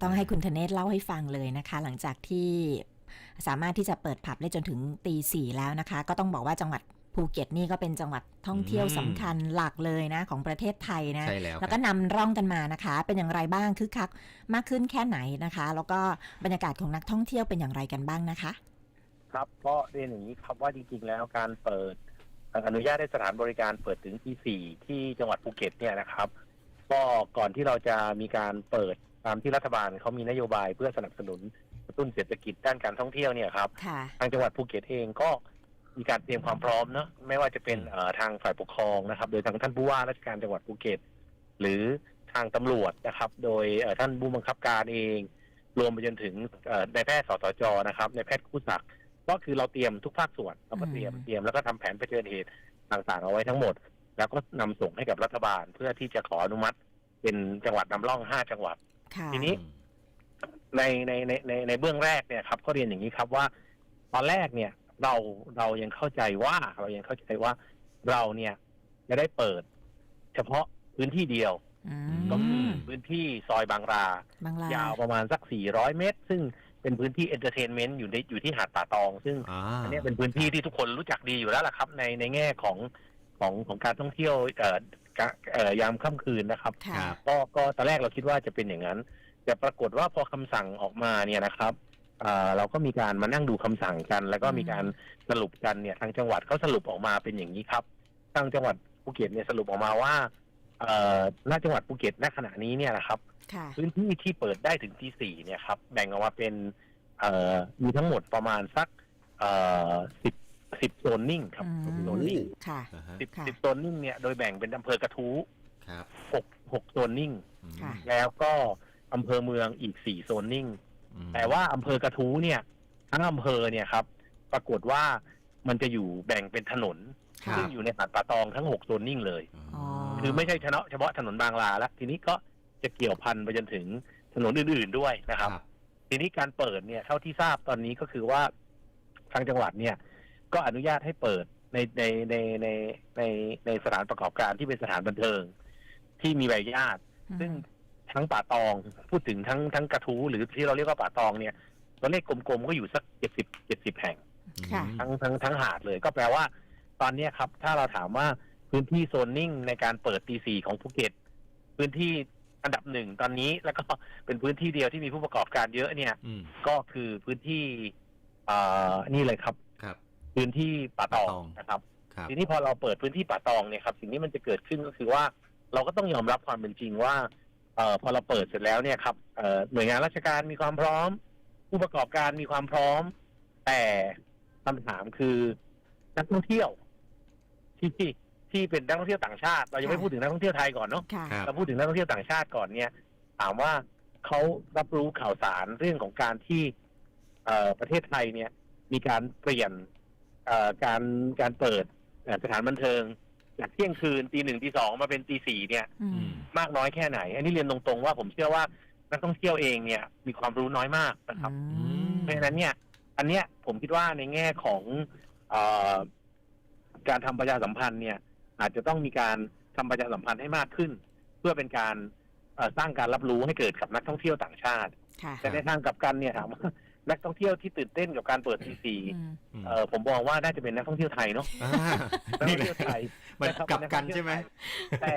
ต้องให้คุณธเนศเล่าให้ฟังเลยนะคะ หลังจากที่สามารถที่จะเปิดผับได้จนถึงตีสี่แล้วนะคะ ก็ต้องบอกว่าจังหวัดภูเก็ตนี่ก็เป็นจังหวัดท่องเที่ยวอืมสำคัญหลักเลยนะของประเทศไทยนะใช่แล้วแล้วก็นำร่องกันมานะคะ เป็นอย่างไรบ้างคึกคักมากขึ้นแค่ไหนนะคะ แล้วก็บรรยากาศของนักท่องเที่ยวเป็นอย่างไรกันบ้างนะคะ ครับก็เรียนอย่างนี้ครับว่าจริงๆแล้วการเปิดอนุญาตให้สถานบริการเปิดถึงที่สี่ที่จังหวัดภูเก็ตเนี่ยนะครับ ก็ก่อนที่เราจะมีการเปิด ตามที่รัฐบาลเขามีนโยบายเพื่อสนับสนุนกระตุ้นเศรษฐกิจด้านการท่องเที่ยวเนี่ยครับค่ะทางจังหวัดภูเก็ตเองก็มีการเตรียมความพร้อมเนาะไม่ว่าจะเป็นเอ่อทางฝ่ายปกครองนะครับ โดยทางท่านผู้ว่าราชการจังหวัดภูเก็ต หรือทางตำรวจนะครับ โดยเอ่อท่านผู้บังคับการเอง รวมไปจนถึงเอ่อนายแพทย์สสจนะครับนายแพทย์คู่ศักดิ์ก็คือเราเตรียมทุกภาคส่วนเราก็เตรียมอืมเตรียมแล้วก็ทำแผนเผชิญเหตุต่างๆ เอาไว้ทั้งหมด แล้วก็นำส่งให้กับรัฐบาลเพื่อที่จะขออนุมัติ เป็นจังหวัดนำร่องห้าจังหวัดค่ะ ทีนี้ในในในในในเบื้องแรกเนี่ยครับ ก็เรียนอย่างนี้ครับว่า ตอนแรกเนี่ย เราเรายังเข้าใจว่าเรายังเข้าใจว่าเราเนี่ยจะได้เปิด เฉพาะพื้นที่เดียวอืก็คือมพื้นที่ซอยบางราบางลายาวประมาณสัก 400 เมตร ซึ่งเป็นพื้นที่เอนเตอร์เทนเมนต์อยู่ในอยู่ที่หาดป่าตอง ซึ่งอ่าอันเนี้ยเป็นพื้นที่ที่ทุกคนรู้จักดีอยู่แล้วล่ะครับ ในในแง่ของของของการท่องเที่ยวเอ่อกะเอ่อ ยามค่ำคืนนะครับค่ะครับ ก็ก็ตอนแรกเราคิดว่าจะเป็นอย่างนั้น แต่ปรากฏว่าพอคำสั่งออกมาเนี่ยนะครับเอ่อเราก็มีการมานั่งดูคำสั่งกัน แล้วก็มีการสรุปกันเนี่ยทางจังหวัดเขาสรุปออกมาเป็นอย่างนี้ครับ ทางจังหวัดภูเก็ตเนี่ยสรุปออกมาว่าเอ่อณจังหวัดภูเก็ตณขณะนี้เนี่ยนะครับค่ะพื้นที่ที่เปิดได้ถึงที่สี่เนี่ยครับแบ่งออกมาเป็นเอ่อมีทั้งหมดประมาณสักเอ่อสิบ สิบโซนนิ่งครับอืม โซนนิ่งค่ะ อ่าฮะสิบค่ะ สิบโซนนิ่งเนี่ยโดยแบ่งเป็นอำเภอกระทู้ครับหกหกโซนนิ่ง อืมค่ะ แล้วก็อำเภอเมืองอีกสี่โซนนิ่ง อืมแต่ว่าอำเภอกระทู้เนี่ยทั้งอำเภอเนี่ยครับ ปรากฏว่ามันจะอยู่แบ่งเป็นถนน ค่ะ ซึ่งอยู่ในหาดป่าตองทั้งหกโซนนิ่งเลย อ๋อ คือไม่ใช่เฉพาะเฉพาะถนนบางลาแล้วทีนี้ก็จะเกี่ยวพันไปจนถึงถนนอื่นๆด้วยนะครับ ทีนี้การเปิดเนี่ยเท่าที่ทราบตอนนี้ก็คือว่าทางจังหวัดเนี่ย ก็อนุญาตให้เปิดในในในในในในสถานประกอบการที่เป็นสถานบันเทิง ที่มีใบอนุญาต ซึ่งทั้งป่าตองพูดถึงทั้งทั้งกระทู้หรือที่เราเรียกว่าป่าตองเนี่ยตัวเลขกลมๆก็อยู่สักเจ็ดสิบเจ็ดสิบแห่งค่ะทั้งทั้งทั้งหาดเลย ก็แปลว่า ตอนเนี้ยครับ ถ้าเราถามว่าพื้นที่โซนนิ่งในการเปิดตีสี่ของภูเก็ต พื้นที่อันดับหนึ่งตอนนี้แล้วก็เป็นพื้นที่เดียวที่มีผู้ประกอบการเยอะเนี่ยอืมก็คือพื้นที่เอ่อนี่เลยครับครับ พื้นที่ป่าตองป่าตองนะครับครับทีนี้พอเราเปิดพื้นที่ป่าตองเนี่ยครับสิ่งที่มันจะเกิดขึ้นก็คือว่าเราก็ต้องยอมรับความเป็นจริงว่าเอ่อพอเราเปิดเสร็จแล้วเนี่ยครับเอ่อหน่วยงานราชการมีความพร้อม ผู้ประกอบการมีความพร้อม แต่คำถามคือนักท่องเที่ยวที่ที่ที่เป็นนักท่องเที่ยวต่างชาติ เรายังไม่ค่ะพูดถึงนักท่องเที่ยวไทยก่อนเนาะค่ะครับเราพูดถึงนักท่องเที่ยวต่างชาติก่อนเนี่ย ถามว่าเขารับรู้ข่าวสารเรื่องของการที่เอ่อประเทศไทยเนี่ย มีการเปลี่ยนเอ่อ การการเปิดเอ่อสถานบันเทิงจากเที่ยงคืนตีหนึ่งตีสองมาเป็นตีสี่เนี่ยอือืมมมากน้อยแค่ไหน อันนี้เรียนตรงๆว่าผมเชื่อว่านักท่องเที่ยวเองเนี่ย มีความรู้น้อยมากนะครับอืมเพราะฉะนั้นเนี่ย อันเนี้ยผมคิดว่าในแง่ของเออการทำประชาสัมพันธ์เนี่ย อาจจะต้องมีการทำประชาสัมพันธ์ให้มากขึ้น เพื่อเป็นการเอ่อสร้างการรับรู้ให้เกิดกับนักท่องเที่ยวต่างชาติค่ะแต่ในทางกลับกันเนี่ยถามว่า นักท่องเที่ยวที่ตื่นเต้นกับการเปิดทีซีอืมเออผมมองว่าน่าจะเป็นนักท่องเที่ยวไทยเนาะอ่านักท่นี่องแหละเที่ยวไทยมันนะครับกลับกันใช่ไหมแต่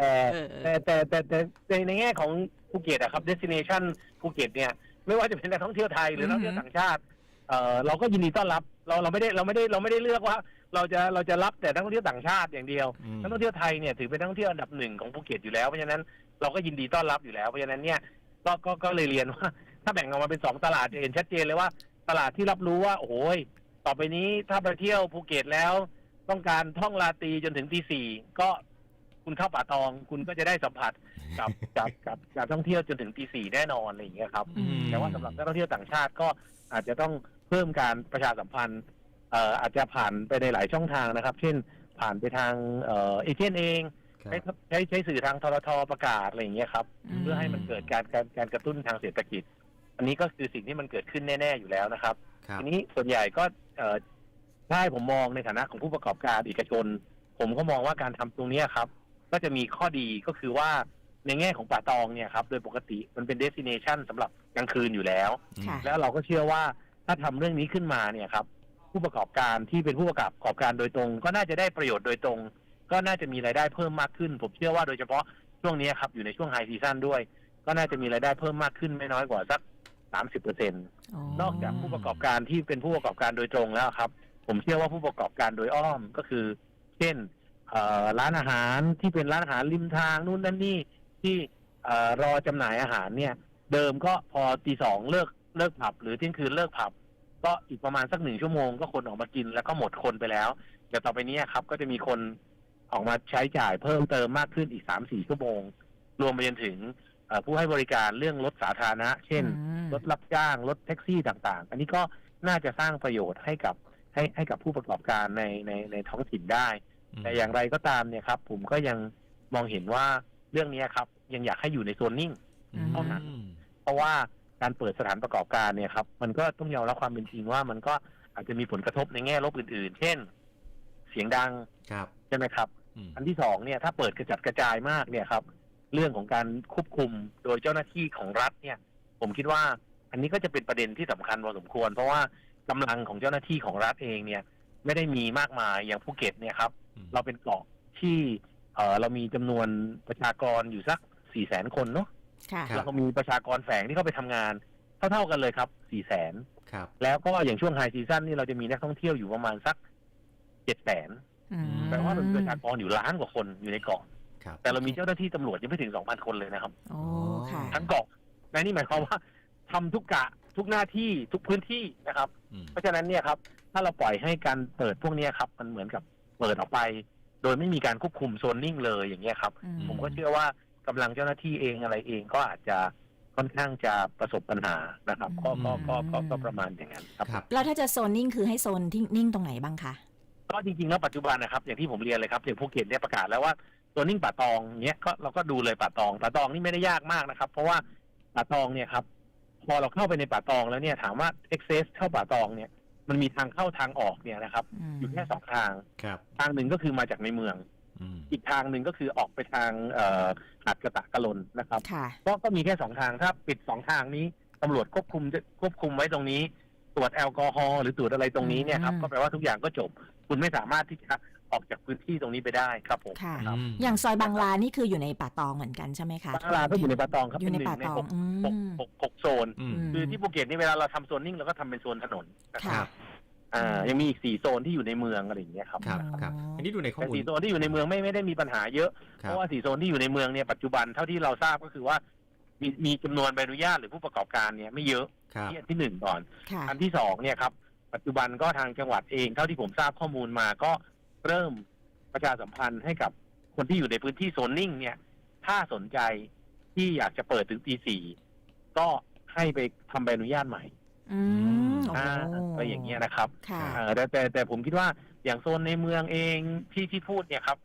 เออแต่แต่แต่แต่แต่ในแง่ของภูเก็ตอะครับ destination ภูเก็ตเนี่ยไม่ว่าจะเป็นนักท่องเที่ยวไทยหรือนักท่องเที่ยวต่างชาติเออเราก็ยินดีต้อนรับ เราเราไม่ได้เราไม่ได้เราไม่ได้เลือกว่า เราจะเราจะรับแต่นักท่องเที่ยวต่างชาติอย่างเดียวอืมนักท่องเที่ยวไทยเนี่ยถือเป็นนักท่องเที่ยวอันดับหนึ่งของภูเก็ตอยู่แล้วเพราะฉะนั้นเราก็ยินดีต้อนรับอยู่แล้วเพราะฉะนั้นเนี่ยก็ก็ก็เลยเรียนว่า ถ้าแบ่งออกมาเป็นสองตลาดจะเห็นชัดเจนเลยว่า ตลาดที่รับรู้ว่า โอ้ยต่อไปนี้ถ้าไปเที่ยวภูเก็ตแล้ว ต้องการท่องลาตรีจนถึงตีสี่ก็คุณเข้าป่าตอง คุณก็จะได้สัมผัสกับกับกับการท่องเที่ยวจนถึงตีสี่แน่นอนอะไรอย่างเงี้ยครับ อืม แต่ว่าสำหรับนักท่องเที่ยวต่างชาติก็อาจจะต้องเพิ่มการประชาสัมพันธ์เอ่ออาจจะผ่านไปในหลายช่องทางนะครับ เช่นผ่านไปทางเอ่อเอเจนต์เองครับใช้ใช้ใช้สื่อทางทรทประกาศอะไรอย่างเงี้ยครับอืมเพื่อให้มันเกิดการการการกระตุ้นทางเศรษฐกิจ อันนี้ก็คือสิ่งที่มันเกิดขึ้นแน่ๆอยู่แล้วนะครับ ครับทีนี้ส่วนใหญ่ก็เอ่อถ้าให้ผมมองในฐานะของผู้ประกอบการเอกชน ผมก็มองว่าการทำตรงเนี้ยครับ ก็จะมีข้อดีก็คือว่าในแง่ของป่าตองเนี่ยครับ โดยปกติมันเป็นเดส i เนชันสำหรับกลางคืนอยู่แล้ว ค่ะ แล้วเราก็เชื่อว่าถ้าทำเรื่องนี้ขึ้นมาเนี่ยครับ ผู้ประกอบการที่เป็นผู้ประกอบการโดยตรง ก็น่าจะได้ประโยชน์โดยตรง ก็น่าจะมีรายได้เพิ่มมากขึ้น ผมเชื่อว่าโดยเฉพาะช่วงนี้ครับอยู่ในช่วงไฮซีซั่นด้วย ก็น่าจะมีรายได้เพิ่มมากขึ้นไม่น้อยกว่าสัก สามสิบเปอร์เซ็นตนอกจากผู้ประกอบการที่เป็นผู้ประกอบการโดยตรงแล้วครับ ผมเชื่อว่าผู้ประกอบการโดยอ้อมก็คือ เช่นเอ่อร้านอาหารที่เป็นร้านอาหารริมทางนู่นนั่นนี่ที่เอ่อรอจำหน่ายอาหารเนี่ย เดิมก็พอตีสองเลิกเลิกผับ หรือเที่ยงคืนเลิกผับ ก็อีกประมาณสักหนึ่งชั่วโมงก็คนออกมากินแล้วก็หมดคนไปแล้วแต่ต่อไปเนี้ครับ ก็จะมีคนออกมาใช้จ่ายเพิ่มเติมมากขึ้นอีกสามสี่ชั่วโมง รวมไปจนถึงเอ่อ ผู้ให้บริการเรื่องรถสาธารณะ เช่นอืมรถรับจ้างรถแท็กซี่ต่างๆ อันนี้ก็น่าจะสร้างประโยชน์ให้กับให้ให้กับผู้ประกอบการในในในท้องถิ่นได้ แต่อย่างไรก็ตามเนี่ยครับ ผมก็ยังมองเห็นว่าเรื่องนี้ครับ ยังอยากให้อยู่ในโซนนิ่งอืมเท่านั้นเพราะว่าการเปิดสถานประกอบการเนี่ยครับ มันก็ต้องยอมรับความเป็นจริงว่ามันก็อาจจะมีผลกระทบในแง่ลบอื่น ๆ เช่น เสียงดังครับใช่ไหมครับอืมอันที่สองเนี่ยถ้าเปิดกระจัดกระจายมากเนี่ยครับ เรื่องของการควบคุมโดยเจ้าหน้าที่ของรัฐเนี่ย ผมคิดว่า อันนี้ก็จะเป็นประเด็นที่สำคัญพอสมควร เพราะว่ากำลังของเจ้าหน้าที่ของรัฐเองเนี่ย ไม่ได้มีมากมายอย่างภูเก็ตเนี่ยครับอืมเราเป็นเกาะที่เออเรามีจำนวนประชากรอยู่สักสี่แสนคนเนาะค่ะครับแล้วก็มีประชากรแฝงที่เข้าไปทำงาน เท่าๆกันเลยครับสี่แสนครับแล้วก็อย่างช่วงไฮซีซั่นนี่เราจะมีนักท่องเที่ยวอยู่ประมาณสักเจ็ดแสนอืมแปลว่ามันมีประชากรอยู่ล้านกว่าคนอยู่ในเกาะ ครับ แต่เรามีเจ้าหน้าที่ตำรวจยังไม่ถึง 2,000 คนเลยนะครับ โอ้ค่ะ ทั้งเกาะในนี่หมายความว่าทำทุกกะทุกหน้าที่ทุกพื้นที่นะครับ อืมเพราะฉะนั้นเนี่ยครับ ถ้าเราปล่อยให้การเปิดพวกเนี้ยครับ มันเหมือนกับเปิดออกไป โดยไม่มีการควบคุมโซนนิ่งเลยอย่างเงี้ยครับ อืม ผมก็เชื่อว่ากำลังเจ้าหน้าที่เองอะไรเองก็อาจจะค่อนข้างจะประสบปัญหานะครับก็ก็ก็ก็ก็ประมาณอย่างนั้นครับ ครับ แล้วถ้าจะโซนนิ่งคือให้โซนที่นิ่งตรงไหนบ้างคะ ก็จริงๆแล้วปัจจุบันนะครับอย่างที่ผมเรียนเลยครับอย่างภูเก็ตเนี่ยประกาศแล้วว่า ตัวนิ่งป่าตองเนี้ยก็เราก็ดูเลยป่าตองป่าตองนี่ไม่ได้ยากมากนะครับ เพราะว่าป่าตองเนี่ยครับพอเราเข้าไปในป่าตองแล้วเนี่ยถามว่า access เข้าป่าตองเนี่ยมันมีทางเข้าทางออกเนี่ยนะครับมอยู่แค่สองทางครับทางหนึ่งก็คือมาจากในเมืองอืมอีกทางหนึ่งก็คือออกไปทางเอ่อหาดกระตะกะลนนะครับค่ะก็ก็มีแค่สองทางถ้าปิดสองทางนี้ตำรวจควบคุมจะควบคุมไว้ตรงนี้ ตรวจแอลกอฮอล์หรือตรวจอะไรตรงนี้เนี่ยครับอืมก็แปลว่าทุกอย่างก็จบ คุณไม่สามารถที่จะ ออกจากพื้นที่ตรงนี้ไปได้ครับผมค่ะ ครับมอย่างซอยบางลานี่คืออยู่ในป่าตองเหมือนกันใช่ไหมคะ บางลาก็อยู่ในป่าตองครับอยู่ในเป็ป่าหตองหกอืหกมหกหกโซนอืม คือที่ภูเก็ตนี่เวลาเราทำโซนนิ่งเราก็ทำเป็นโซนถนนนะคค่ะ รับอ่ายังมีอีกสี่โซนที่อยู่ในเมืองอะไรอย่างเงี้ยครับครับครับอ๋ออัอันนี้ดูในข้อแต่มูล สี่โซนที่อยู่ในเมืองไม่ไม่ได้มีปัญหาเยอะ คเพรับ ราะว่าสี่โซนที่อยู่ในเมืองเนี่ยปัจจุบันเท่าที่เราทราบก็คือว่า มีมีจำนวนใบอนุญาตหรือผู้ประกอบการเนี่ยไม่เยอะครับ ที่อันที่หนึ่งก่อน ค่ะ อันที่สองเนี่ยครับปัจจุบันก็ทางจังหวัดเองเท่าที่ผมทราบข้อมูลมาก็ เริ่มประชาสัมพันธ์ให้กับคนที่อยู่ในพื้นที่โซนนิ่งเนี่ย ถ้าสนใจที่อยากจะเปิดถึงตีสี่ก็ให้ไปทำใบอนุญาตใหม่อืมโอ้อ่าอะไรอย่างเงี้ยนะครับค่ะเอ่อแต่แต่แต่ผมคิดว่าอย่างโซนในเมืองเองที่ที่พูดเนี่ยครับ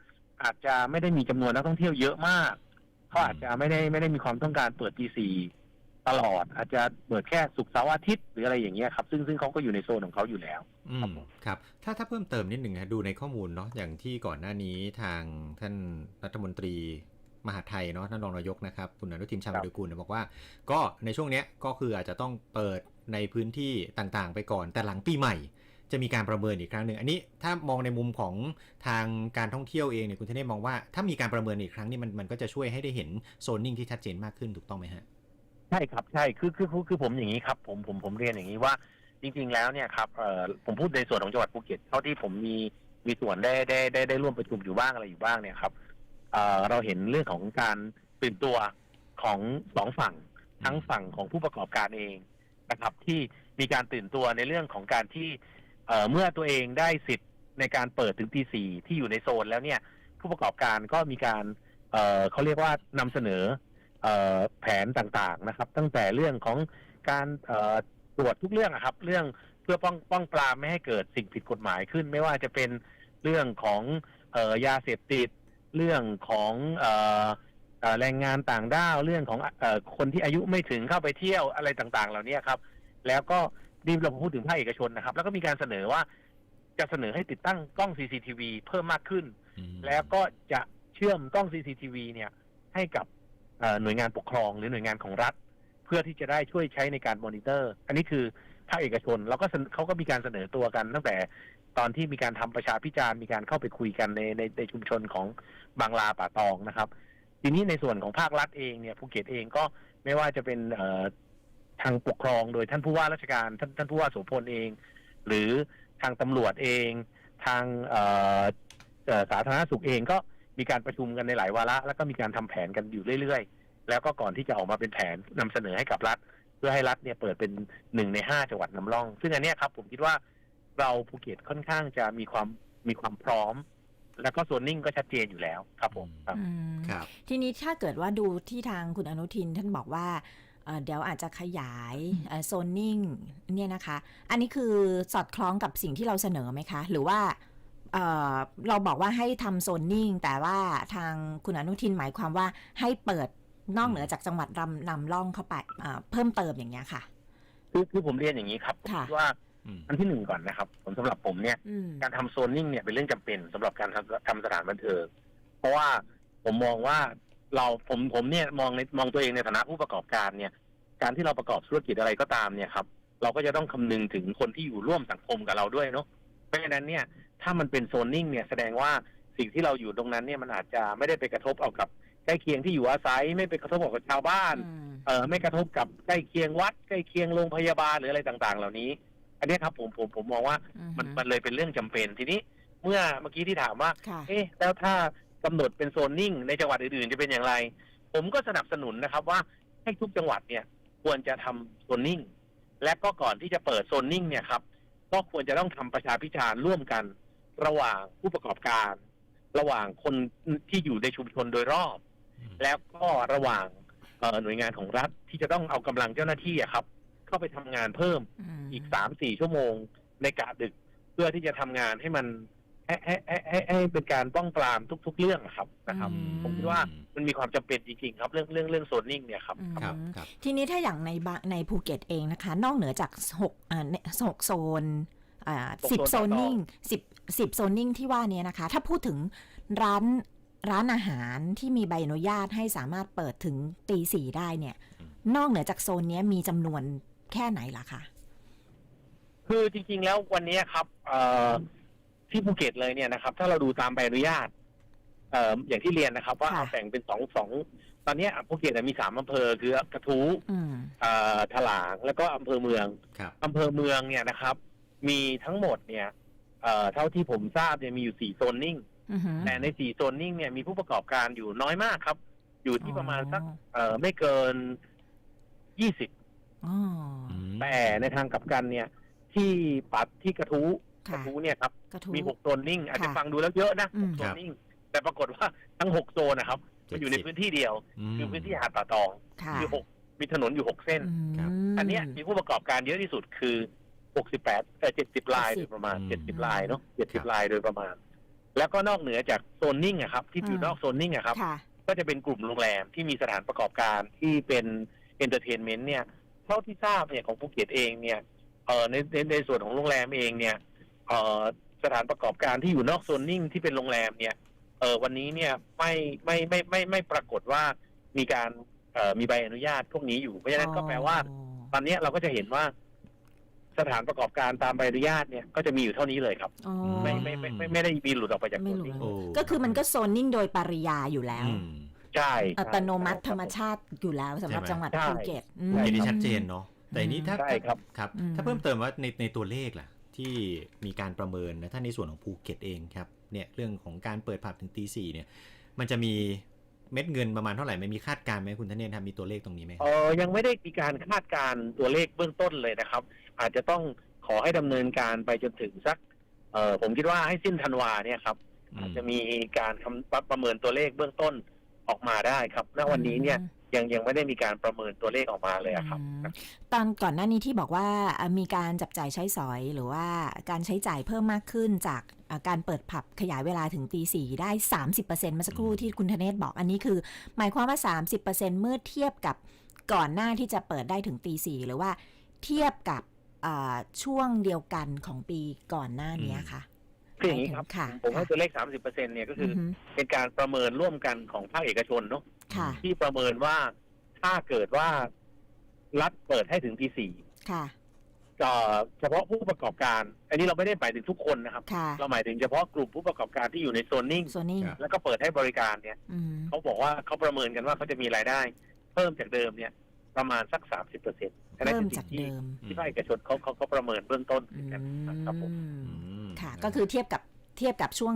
อาจจะไม่ได้มีจำนวนนักท่องเที่ยวเยอะมากเขาอาจจะไม่ได้ไม่ได้มีความต้องการเปิดตีสี่ ตลอด อาจจะเปิดแค่ศุกร์เสาร์อาทิตย์หรืออะไรอย่างเงี้ยครับซึ่งซึ่งเขาก็อยู่ในโซนของเขาอยู่แล้ว อืมครับ ถ้าถ้าเพิ่มเติมนิดหนึ่งฮะดูในข้อมูลเนาะอย่างที่ก่อนหน้านี้ทางท่านรัฐมนตรีมหาไทยเนาะท่านรองนายกนะครับคุณอนุทินชาญวิรุฬกุลเนี่ยบอกว่า ก็ในช่วงเนี้ยก็คืออาจจะต้องเปิดในพื้นที่ต่างๆ ไปก่อน แต่หลังปีใหม่ จะมีการประเมินอีกครั้งหนึ่งอันนี้ถ้ามองในมุมของทางการท่องเที่ยวเองเนี่ยคุณเทเน่มองว่าถ้ามีการประเมินอีกครั้งนี่มันมันก็จะช่วยให้ได้เห็นโซนนิ่งที่ชัดเจนมากขึ้นถูกต้องไหมฮะ ช่ครับใช่คือคือคือคือผมอย่างนี้ครับผมผมผมเรียนอย่างนี้ว่า จริง ๆ แล้วเนี่ยครับเอ่อผมพูดในส่วนของจังหวัดภูเก็ตเท่าที่ผมมีมีส่วนได้ได้ได้ได้ร่วมประชุมอยู่บ้างอะไรอยู่บ้างเนี่ยครับเอ่อเราเห็นเรื่องของการตื่นตัวของสองฝั่งทั้งฝั่งของผู้ประกอบการเองนะครับ ที่มีการตื่นตัวในเรื่องของการที่เอ่อเมื่อตัวเองได้สิทธิ์ในการเปิดถึงตีสี่ที่อยู่ในโซนแล้วเนี่ย ผู้ประกอบการก็มีการเอ่อเขาเรียกว่านำเสนอ แผนต่างๆนะครับ ตั้งแต่เรื่องของการเอ่อตรวจทุกเรื่องอะครับ เรื่องเพื่อป้องป้องปรามไม่ให้เกิดสิ่งผิดกฎหมายขึ้น ไม่ว่าจะเป็นเรื่องของเอ่อยาเสพติด เรื่องของเอ่อเอ่อแรงงานต่างด้าวเรื่องของเอ่อคนที่อายุไม่ถึงเข้าไปเที่ยวอะไรต่าง ๆ เหล่านี้ครับ แล้วก็นี่เราพูดถึงภาคเอกชนนะครับ แล้วก็มีการเสนอว่าจะเสนอให้ติดตั้งกล้อง CCTV เพิ่มมากขึ้นอืมแล้วก็จะเชื่อมกล้อง CCTV เนี่ย ให้กับเอ่อ หน่วยงานปกครองหรือหน่วยงานของรัฐ เพื่อที่จะได้ช่วยใช้ในการมอนิเตอร์ อันนี้คือภาคเอกชนแล้วก็เขาก็มีการเสนอตัวกันตั้งแต่ตอนที่มีการทำประชาพิจารณ์มีการเข้าไปคุยกันในในในชุมชนของบางลาป่าตองนะครับ ทีนี้ในส่วนของภาครัฐเองเนี่ยภูเก็ตเองก็ไม่ว่าจะเป็นทางปกครองโดยท่านผู้ว่าราชการท่านท่านผู้ว่าโสพลเอง หรือทางตำรวจเอง ทางสาธารณสุขเองก็ มีการประชุมกันในหลายวาระ แล้วก็มีการทำแผนกันอยู่เรื่อยๆ แล้วก็ก่อนที่จะออกมาเป็นแผนนำเสนอให้กับรัฐ เพื่อให้รัฐเนี่ยเปิดเป็นหนึ่งในห้าจังหวัดนำร่อง ซึ่งอันเนี้ยครับ ผมคิดว่าเราภูเก็ตค่อนข้างจะมีความมีความพร้อม แล้วก็ส่วนนิ่งก็ชัดเจนอยู่แล้วครับผมครับอืมครับ ทีนี้ถ้าเกิดว่าดูที่ทางคุณอนุทินท่านบอกว่าเอ่อเดี๋ยวอาจจะขยายโซนนิ่งเนี่ยนะคะ อันนี้คือสอดคล้องกับสิ่งที่เราเสนอไหมคะ หรือว่า เอ่อเราบอกว่าให้ทำโซนนิ่ง แต่ว่าทางคุณอนุทินหมายความว่าให้เปิดนอกเหนือจากจังหวัดนำนำล่องเข้าไปเอ่อเพิ่มเติมอย่างเงี้ยค่ะ คือคือผมเรียนอย่างนี้ครับผมค่ะ คิดว่าอืม อันที่หนึ่งก่อนนะครับ ผมสำหรับผมเนี่ยอืม การทำโซนนิ่งเนี่ยเป็นเรื่องจำเป็นสำหรับการทำทำสถานบันเทิงเพราะว่าผมมองว่าเราผมผมเนี่ยมองในมองตัวเองในฐานะผู้ประกอบการเนี่ย การที่เราประกอบธุรกิจอะไรก็ตามเนี่ยครับ เราก็จะต้องคำนึงถึงคนที่อยู่ร่วมสังคมกับเราด้วยเนาะเพราะฉะนั้นเนี่ย ถ้ามันเป็นโซนนิ่งเนี่ยแสดงว่าสิ่งที่เราอยู่ตรงนั้นเนี่ยมันอาจจะไม่ได้ไปกระทบเอากับใกล้เคียงที่อยู่อาศัยไม่ไปกระทบกับชาวบ้านอืมเออไม่กระทบกับใกล้เคียงวัด ใกล้เคียงโรงพยาบาลหรืออะไรต่างๆ เหล่านี้ อันเนี้ยครับผมผมผมมองว่ามันมันเลยเป็นเรื่องจำเป็นทีนี้ เมื่อเมื่อกี้ที่ถามว่าค่ะเอ๊ะแล้วถ้ากำหนดเป็นโซนนิ่ง ในจังหวัดอื่นๆจะเป็นอย่างไร ผมก็สนับสนุนนะครับว่าให้ทุกจังหวัดเนี่ยควรจะทำโซนนิ่ง และก็ก่อนที่จะเปิดโซนนิ่งเนี่ยครับก็ควรจะต้องทำประชาพิจารณ์ร่วมกัน ระหว่างผู้ประกอบการ ระหว่างคนที่อยู่ในชุมชนโดยรอบ แล้วก็ระหว่างเอ่อหน่วยงานของรัฐที่จะต้องเอากำลังเจ้าหน้าที่อะครับ เข้าไปทำงานเพิ่มมอีกสามสี่ชั่วโมงในกะดึกเพื่อที่จะทำงานให้มันให้ให้ให้ให้ให้เป็นการป้องปรามทุก ๆ เรื่องอะครับนะครับอืมผมคิดว่ามันมีความจำเป็นจริงๆครับเรื่องเรื่องเรื่องโซนนิ่งเนี่ยครับอืมครับครับทีนี้ถ้าอย่างในบะในภูเก็ตเองนะคะ นอกเหนือจากหกอ่าเนี่ยหกโซนอ่าหกสิบโซโซนนต่อนิ่งสิบ สิบโซนนิ่งที่ว่านี้นะคะ ถ้าพูดถึงร้านร้านอาหารที่มีใบอนุญาตให้สามารถเปิดถึงตีสี่ได้เนี่ยอืมนอกเหนือจากโซนเนี้ยมีจำนวนแค่ไหนล่ะคะ คือจริง ๆ แล้ววันนี้ครับเอ่อที่ภูเก็ตเลยเนี่ยนะครับ ถ้าเราดูตามใบอนุญาตเอ่ออย่างที่เรียนนะครับ ว่าค่ะเอาแบ่งเป็นสองสองตอนนี้ภูเก็ตมีสามอำเภอคือกระทู้อืมเอ่อถลางแล้วก็อำเภอเมืองครับอำเภอเมืองเนี่ยนะครับ มีทั้งหมดเนี่ย เอ่อเท่าที่ผมทราบเนี่ยมีอยู่สี่โซนนิ่งอือหือแต่ในสี่โซนนิ่งเนี่ยมีผู้ประกอบการอยู่น้อยมากครับ อยู่ที่ประมาณสักอ๋อเอ่อไม่เกินยี่สิบอ๋ออืมแต่ในทางกลับกันเนี่ย ที่ปัดที่กระทู้กระค่ะทู้เนี่ยครับ กระทูมีหกโซนนิ่ง อาจจะค่ะฟังดูแล้วเยอะนะอืหมกโซนนิ่ง แต่ปรากฏว่าทั้งหกโซนนะครับมันอยู่ในพื้นที่เดียวคือพื้นที่หาดป่าตองค่ะคือหกมีถนนอยู่หกเส้นครับมอันเนี้ยมีผู้ประกอบการเยอะที่สุดคือ หกสิบแปดเออเจ็ดสิบลาย70โดยประมาณอืมเจ็ดสิบลายเนาะเจ็ดครัสิบบลายโดยประมาณ แล้วก็นอกเหนือจากโซนนิ่งอะครับ ที่อยู่อืมนอกโซนนิ่งอะครับค่ะก็จะเป็นกลุ่มโรงแรมที่มีสถานประกอบการที่เป็นเอนเตอร์เทนเมนต์เนี่ย เท่าที่ทราบเนี่ยของภูเก็ตเองเนี่ยเออในในในส่วนของโรงแรมเองเนี่ยเออสถานประกอบการที่อยู่นอกโซนนิ่งที่เป็นโรงแรมเนี่ยเออวันนี้เนี่ยไม่ไม่ไม่ไม่ไม่ปรากฏว่ามีการเอ่อมีใบอนุญาตพวกนี้อยู่เพราะฉะนั้นก็แปลว่า ตอนเนี้ยเราก็จะเห็นว่า สถานประกอบการตามใบอนุญาตเนี่ยก็จะมีอยู่เท่านี้เลยครับ อ๋อไม่ไม่ไม่ไม่ไม่ได้มีหลุดออกไปจากไม่โซนหลุดนิ่งโอ้ ก็คือมันก็โซนนิ่งโดยปริยายอยู่แล้ว อืมใช่ อัตโนมัติธรรมชาติอยู่แล้วสำหรับใช่ไหมจังหวัดใช่ภูเก็ตอืมใช่อันนี้ชัดเจนเนาะแต่อันนี้ถ้าใช่ครับ ครับ อืม ถ้าเพิ่มเติมว่าในในตัวเลขล่ะ ที่มีการประเมินนะถ้าในส่วนของภูเก็ตเองครับเนี่ยเรื่องของการเปิดผับถึงตีสี่เนี่ย มันจะมีเม็ดเงินประมาณเท่าไหร่ไหมมีคาดการณ์ไหมคุณธเนศครับมีตัวเลขตรงนี้ไหม เออยังไม่ได้มีการคาดการณ์ตัวเลขเบื้องต้นเลยนะครับ อาจจะต้องขอให้ดำเนินการไปจนถึงสัก เออผมคิดว่าให้สิ้นธันวาเนี่ยครับอืมอาจจะมีการคำประประเมินตัวเลขเบื้องต้นออกมาได้ครับ ณ วันนี้เนี่ยยังยังไม่ได้มีการประเมินตัวเลขออกมาเลยอะครับอืมตอนก่อนหน้านี้ที่บอกว่าเอ่อมีการจับจ่ายใช้สอยหรือว่าการใช้จ่ายเพิ่มมากขึ้นจากเอ่อการเปิดผับขยายเวลาถึงตีสี่ได้ 30%เมื่อสักครู่ที่คุณธเนศบอกอันนี้คือ หมายความว่า 30%เมื่อเทียบกับก่อนหน้าที่จะเปิดได้ถึงตีสี่หรือว่าเทียบกับเอ่อ ช่วงเดียวกันของปีก่อนหน้านี้ค่ะคืออย่างนี้ครับค่ะผมให้ตัวเลข30%เนี่ยก็คือออฮึเป็นการประเมินร่วมกันของภาคเอกชนเนาะค่ะที่ประเมินว่าถ้าเกิดว่ารัฐเปิดให้ถึงตีสี่ค่ะก็เฉพาะผู้ประกอบการ อันนี้เราไม่ได้หมายถึงทุกคนนะครับค่ะเราหมายถึงเฉพาะกลุ่มผู้ประกอบการที่อยู่ในโซนนิ่งโซนิ่งครับแล้วก็เปิดให้บริการเนี่ยอืมเขาบอกว่าเขาประเมินกันว่าเขาจะมีรายได้ เพิ่มจากเดิมเนี่ย ประมาณสักสามสิบเปอร์เซ็นต์ เริ่มจากเดิมที่ภาคเอกชนเขาเขาเขาประเมินเบื้องต้นอืกันครับผมมอืมค่ะ ก็คือเทียบกับเทียบกับช่วง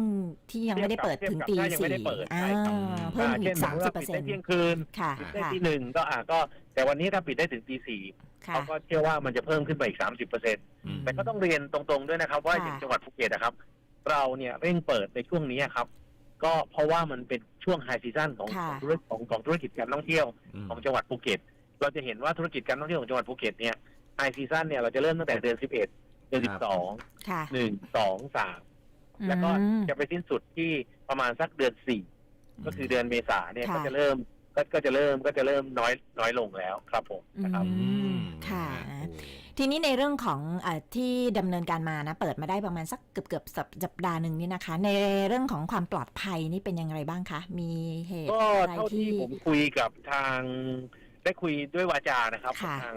ที่ยังไม่ได้เปิดถึงตีเทียบกับถ้ายังไม่สี่ได้เปิดอ่าใช่ครับเพิ่มอีเช่กนสามว่าสิบเปอปิร์ดเซ็นได้ต์เที่ยงคืนค่ะปิดได้ค่ะที่หนึ่งก็อ่าก็ แต่วันนี้ถ้าปิดได้ถึงตีสี่ค่ะเขาก็เชื่อว่ามันจะเพิ่มขึ้นไปอีกสามสิบเปอร์เซ็นต์อืมแต่ก็ต้องเรียนตรงๆด้วยนะครับ ว่าค่ะอย่างจังหวัดภูเก็ตนะครับ เราเนี่ยเร่งเปิดในช่วงนี้ครับ ก็เพราะว่ามันเป็นช่วงไฮซีซั่นของค่ะของธุรกิจของของธุรกิจการท่องเที่ยวอืมของจังหวัดภูเก็ต เราจะเห็นว่าธุรกิจการท่องเที่ยวของจังหวัดภูเก็ตเนี่ยไฮซีซั่นเนี่ยเราจะเริ่มตั้งแต่เดือนสิบเอ็ดเดือนสิบสองค่ะ หนึ่งสองสามแล้วก็อืมจะไปสิ้นสุดที่ประมาณสักเดือนสี่ก็คือเดือนเมษาเนี่ยค่ะก็จะเริ่มก็ก็จะเริ่มก็จะเริ่มน้อยน้อยลงแล้วครับผมนะครับอือืมค่ะนฮโอ้ทีนี้ในเรื่องของอที่ดำเนินการมานะ เปิดมาได้ประมาณสักเกือบเกือบๆสัปสัปดาห์หนึ่งนี่นะคะ ในเรื่องของความปลอดภัยนี่เป็นยังไงบ้างคะ มีเหตุก็อะไรเท่าที่ที่ผมคุยกับทาง ได้คุยด้วยวาจานะครับค่ะทาง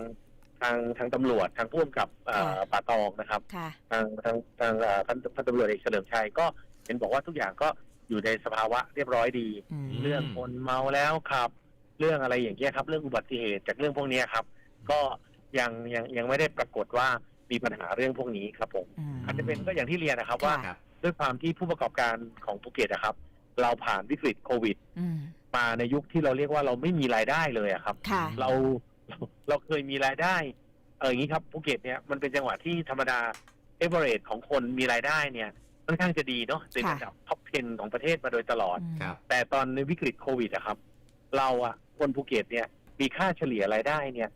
ทางทางตำรวจทางผู้กำกับเอ่อค่ะ ป่าตองนะครับ ค่ะ ทางทางทางเอ่อพันพันตำรวจเอกเฉลิมชัยก็เห็นบอกว่าทุกอย่างก็อยู่ในสภาวะเรียบร้อยดี อืม เรื่องคนเมาแล้วขับ เรื่องอะไรอย่างเงี้ยครับ เรื่องอุบัติเหตุจากเรื่องพวกเนี้ยครับ ก็ยังยังยังไม่ได้ปรากฏว่ามีปัญหาเรื่องพวกนี้ครับผมอืม อาจจะเป็นก็อย่างที่เรียนนะครับว่า ครับ ด้วยความที่ผู้ประกอบการของภูเก็ตนะครับ เราผ่านวิกฤตโควิด อืม มาในยุคที่เราเรียกว่าเราไม่มีรายได้เลยอะครับ ค่ะเราเราเราเคยมีรายได้ เอออย่างนี้ครับภูเก็ตเนี่ยมันเป็นจังหวัดที่ธรรมดาเอเวอเรสของคนมีรายได้เนี่ยค่อนข้างจะดีเนาะเป็นค่ะ ระดับท็อป10ของประเทศมาโดยตลอด อืมครับ แต่ตอนในวิกฤตโควิดอะครับ เราอะคนภูเก็ตเนี่ยมีค่าเฉลี่ยรายได้เนี่ย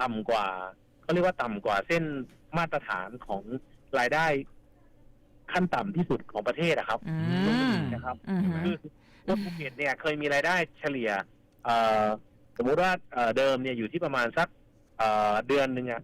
ต่ำกว่าเขาเรียกว่าต่ำกว่าเส้นมาตรฐานของรายได้ขั้นต่ำที่สุดของประเทศอะครับอืมนะครับ อืม คือ คนภูเก็ตเนี่ยเคยมีรายได้เฉลี่ยเอ่อสมมุติว่าเอ่อเดิมเนี่ยอยู่ที่ประมาณสักเอ่อเดือนหนึ่งอะ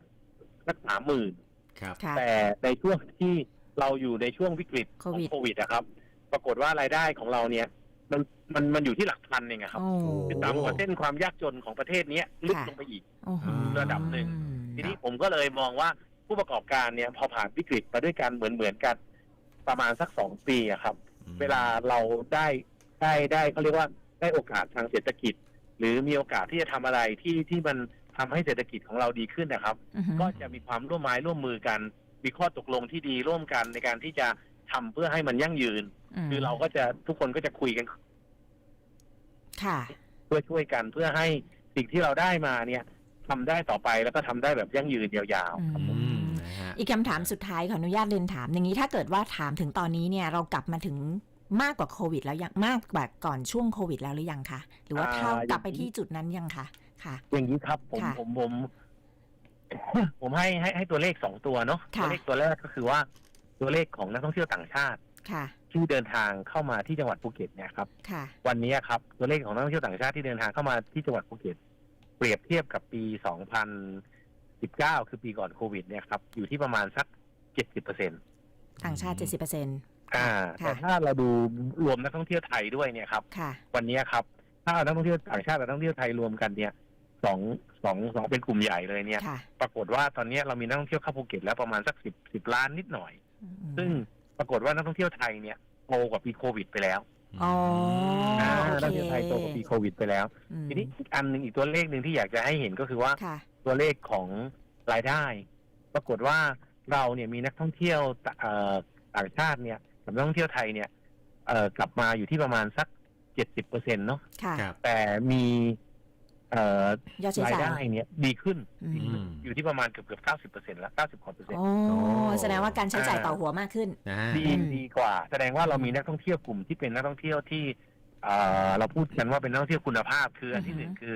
สักสามหมื่นครับค่ะ แต่ในช่วงที่เราอยู่ในช่วงวิกฤตของโควิด โควิดนะครับ ปรากฏว่ารายได้ของเราเนี่ยมันมันมันอยู่ที่หลักพันเองอะครับ โอ้ คือต่ำกว่าเส้นความยากจนของประเทศเนี้ยลึกค่ะ ลงไปอีก โอ้โห ระดับหนึ่ง ทีนี้ผมก็เลยมองว่าผู้ประกอบการเนี่ยพอผ่านวิกฤตมาด้วยกันเหมือนเหมือนๆกัน ประมาณสักสองปีอะครับเวลาเราได้ ได้ได้เขาเรียกว่าได้โอกาสทางเศรษฐกิจ หรือมีโอกาสที่จะทำอะไรที่ที่มันทำให้เศรษฐกิจของเราดีขึ้นนะครับอือหือก็จะมีความร่วมไม้ร่วมมือกัน มีข้อตกลงที่ดีร่วมกันในการที่จะทำเพื่อให้มันยั่งยืนมคือเราก็จะทุกคนก็จะคุยกันค่ะเพื่อช่วยกันเพื่อให้สิ่งที่เราได้มาเนี่ยทำได้ต่อไปแล้วก็ทำได้แบบยั่งยืนยาวๆครับผมอืมนะฮะอีกคำถามสุดท้ายขออนุญาตเรียนถามอย่างนี้ถ้าเกิดว่าถามถึงตอนนี้เนี่ยเรากลับมาถึง มากกว่าโควิด แล้วยังมากกว่าก่อนช่วงโควิด แล้วหรือยังคะหรือว่าเท่าอ่ากลับไปที่จุดนั้นยังคะค่ะ อย่างนี้ครับผมค่ะผมผม ผมให้ให้ให้ตัวเลขสองตัวเนาะค่ะตัวเลขตัวแรกก็คือว่าตัวเลขของนักท่องเที่ยวต่างชาติค่ะที่เดินทางเข้ามาที่จังหวัดภูเก็ตเนี่ยครับค่ะวันนี้ครับตัวเลขของนักท่องเที่ยวต่างชาติที่เดินทางเข้ามาที่จังหวัดภูเก็ต เปรียบเทียบกับปี 2019 คือปีก่อนโควิดเนี่ยครับอยู่ที่ประมาณสัก 70เปอร์เซ็นต์ต่างชาติ 70%เปอร์เซ็นต์ อ่าค่ะแต่ถ้าเราดูรวมนักท่องเที่ยวไทยด้วยเนี่ยครับ ค่ะ วันนี้ครับ ถ้าเอานักท่องเที่ยวต่างชาติกับนักท่องเที่ยวไทยรวมกันเนี่ยสองสองสองเป็นกลุ่มใหญ่เลยเนี่ย ค่ะปรากฏว่าตอนนี้เรามีนักท่องเที่ยวเข้าภูเก็ตแล้วประมาณสักสิบสิบล้านนิดหน่อยอืมซึ่งปรากฏว่านักท่องเที่ยวไทยเนี่ยโตกว่าปีโควิดไปแล้วอ๋ออ่าโอนักเคท่องเที่ยวไทยโตกว่าปีโควิดไปแล้ว อืมทีนี้อีกอันหนึ่งอีกตัวเลขหนึ่งที่อยากจะให้เห็นก็คือว่า ค่ะ ตัวเลขของรายได้ ปรากฏว่าเราเนี่ยมีนักท่องเที่ยวตเอ่อต่างชาติเนี่ย กับนักท่องเที่ยวไทยเนี่ยเอ่อกลับมาอยู่ที่ประมาณสักเจ็ดสิบเปอร์เซ็นต์เนาะค่ะครับ แต่มีเอ่อยอดใช้รายจ่าได้ยเนี่ยดีขึ้น อืมดีขึ้นอยู่ที่ประมาณเกือบเกือบเก้าสิบเปอร์เซ็นต์ละเก้าสิบกว่าเปอร์เซ็นต์ โอ้แสดงว่าการใช้จ่ายต่อหัวมากขึ้นนะดีอืม ดีกว่า แสดงว่าเรามีนักท่องเที่ยวกลุ่มที่เป็นนักท่องเที่ยวที่เอ่อเราพูดกันว่าเป็นนักท่องเที่ยวคุณภาพ คืออันที่หนึ่งคือ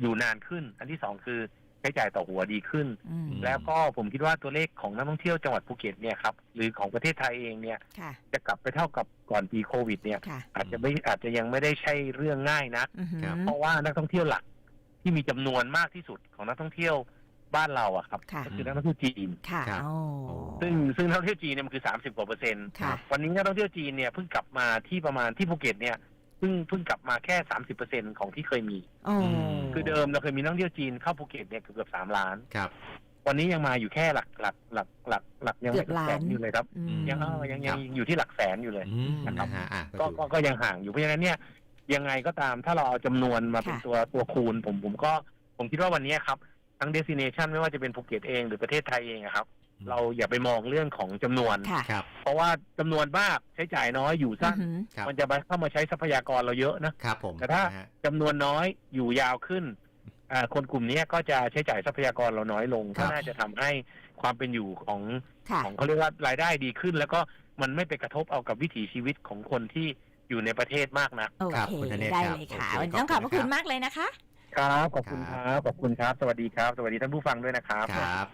อยู่นานขึ้น อันที่สองคือ ใช้จ่ายต่อหัวดีขึ้นอืมแล้วก็ผมคิดว่าตัวเลขของนักท่องเที่ยวจังหวัดภูเก็ตเนี่ยครับหรือของประเทศไทยเองเนี่ย ค่ะ จะกลับไปเท่ากับก่อนปีโควิด เนี่ย ค่ะอาจจะไม่อาจจะยังไม่ได้ใช่เรื่องง่ายนักอือหือเพราะว่านักท่องเที่ยวหลักที่มีจำนวนมากที่สุดของนักท่องเที่ยวบ้านเราอะครับค่ะ ก็คือนักท่องเที่ยวจีน ค่ะครับ โอ้ ซึ่งซึ่งนักท่องเที่ยวจีนเนี่ยมันคือสามสิบกว่าเปอร์เซ็นต์ค่ะ วันนี้นักท่องเที่ยวจีนเนี่ยเพิ่งกลับมาที่ประมาณที่ภูเก็ตเนี่ย เพิ่งเพิ่งกลับมาแค่สามสิบเปอร์เซ็นของที่เคยมีโอ้มคือเดิมเราเคยมีนักท่องเที่ยวจีนเข้าภูเก็ตเนี่ยเกือบสามล้าน ครับ วันนี้ยังมาอยู่แค่หลักหลักหลักหลักหลักยังไม่ถึงแสนอยู่เลยครับ อืม ยังเออยังยังอยู่ที่หลักแสนอยู่เลย อืมนะครับนะฮะอะก็ถือ ก็ก็ยังห่างอยู่เพราะฉะนั้นเนี่ยยังไงก็ตามถ้าเราเอาจำนวนมาเป็นค่ะ ตัวตัวคูณ ผมผมก็ผมคิดว่าวันนี้ครับ ทั้งเดสิเนชันไม่ว่าจะเป็นภูเก็ตเองหรือประเทศไทยเองอะครับ เราอย่าไปมองเรื่องของจำนวน ค่ะ ครับ เพราะว่าจำนวนมากใช้จ่ายน้อยอยู่อืสั้อนหือครับ มันจะไปเข้ามาใช้ทรัพยากรเราเยอะนะ ครับผมแต่ถ้า นะฮะ จำนวนน้อยอยู่ยาวขึ้นอ่าคนกลุ่มนี้ก็จะใช้จ่ายทรัพยากรเราน้อยลงครัก็บ น่าจะทำให้ความเป็นอยู่ของค่ะ ของเขาเรียกว่ารายได้ดีขึ้น แล้วก็มันไม่ไปกระทบเอากับวิถีชีวิตของคนที่อยู่ในประเทศมากนะโอครับเค คุณธเนศได้ครับเลยค่ะโอเควันนี้ต้องขอบพระคุณขอบคุณครับ มากเลยนะคะ ครับ ขอบคุณคครัรับบขอบคุณครับ สวัสดีครับ สวัสดีท่านผู้ฟังด้วยนะครับ ครับ